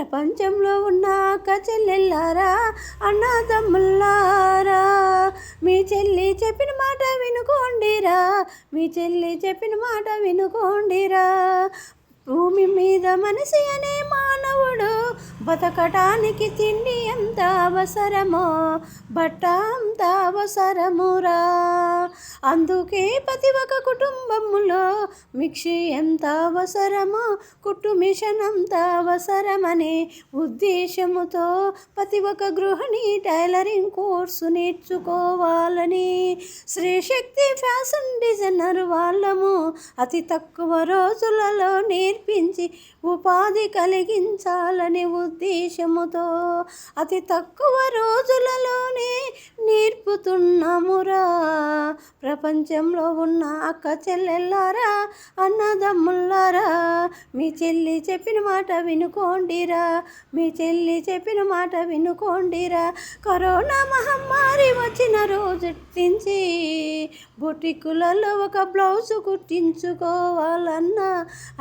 ప్రపంచంలో ఉన్న అక్క చెల్లెల్లారా అన్నదమ్ములారా మీ చెల్లి చెప్పిన మాట వినుకోండిరా మీ చెల్లి చెప్పిన మాట వినుకోండిరా? భూమి మీద మనిషి అనే మానవుడు బతకటానికి తిండి ఎంత అవసరమో బట్ట అంత అవసరమురా? అందుకే ప్రతి ఒక్క కుటుంబములో మిక్సీ ఎంత అవసరమో కుట్టు మిషన్ అంత అవసరమనే ఉద్దేశముతో ప్రతి ఒక్క గృహిణి టైలరింగ్ కోర్సు నేర్చుకోవాలని శ్రీశక్తి ఫ్యాషన్ డిజైనర్ వాళ్ళము అతి తక్కువ రోజులలో నేర్పించి ఉపాధి కలిగించాలని ఉద్దేశముతో అతి తక్కువ రోజులలోనే నేర్పుతున్నామురా. ప్రపంచంలో ఉన్న అక్క చెల్లెల్లారా అన్నదమ్ముల్లారా మీ చెల్లి చెప్పిన మాట వినుకోండిరా మీ చెల్లి చెప్పిన మాట వినుకోండిరా. కరోనా మహమ్మారి వచ్చిన రోజు నుంచి బొటికులలో ఒక బ్లౌజ్ కుట్టించుకోవాలన్నా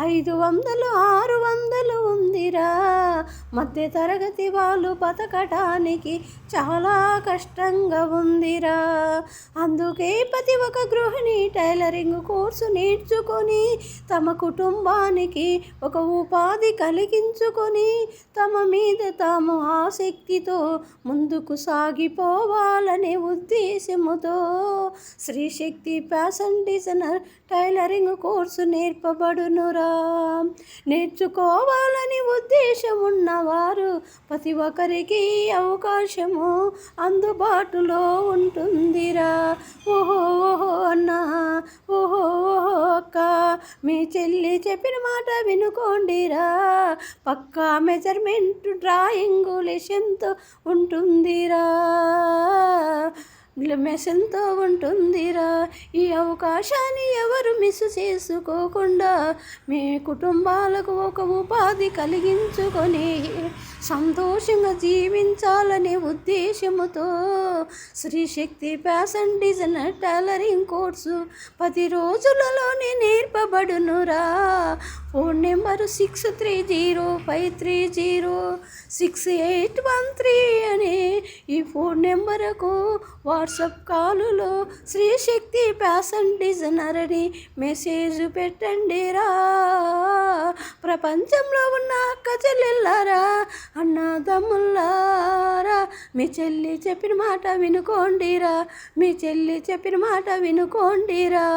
ఐదు వందలు ఆరు మధ్య తరగతి వాళ్ళు బతకటానికి చాలా కష్టంగా ఉందిరా. అందుకే ప్రతి ఒక్క గృహిణి టైలరింగ్ కోర్సు నేర్చుకొని తమ కుటుంబానికి ఒక ఉపాధి కలిగించుకొని తమ మీద తాము ఆసక్తితో ముందుకు సాగిపోవాలనే ఉద్దేశముతో Srishakti fashion designer tailoring course నేర్పబడునురా. నేర్చుకోవాలని ఉద్దేశం వారు ప్రతి ఒక్కరికి అవకాశము అందుబాటులో ఉంటుందిరా. ఓహో ఓహో అన్న ఓహో ఓహో అక్క మీ చెల్లి చెప్పిన మాట వినుకోండిరా. పక్కా మెజర్మెంట్ డ్రాయింగ్ లెషన్తో ఉంటుందిరా. మెషన్తో ఉంటుందిరా. ఈ అవకాశాన్ని ఎవరు మిస్ చేసుకోకుండా మీ కుటుంబాలకు ఒక ఉపాధి కలిగించుకొని సంతోషంగా జీవించాలనే ఉద్దేశముతో Srishakti fashion designer tailoring course పది రోజులలోనే నేర్పబడునురా. Phone number six three zero five three zero six eight one three అని ఈ ఫోన్ నెంబరుకు వాట్సాప్ కాలులో శ్రీశక్తి ఫ్యాషన్ డిజైనర్ అని మెసేజ్ పెట్టండిరా ప్రపంచంలో ఉన్న అక్క చెల్లెల్లారా అన్నదమ్ముల్లారా మీ చెల్లి చెప్పిన మాట వినుకోండిరా మీ చెల్లి చెప్పిన మాట వినుకోండిరా.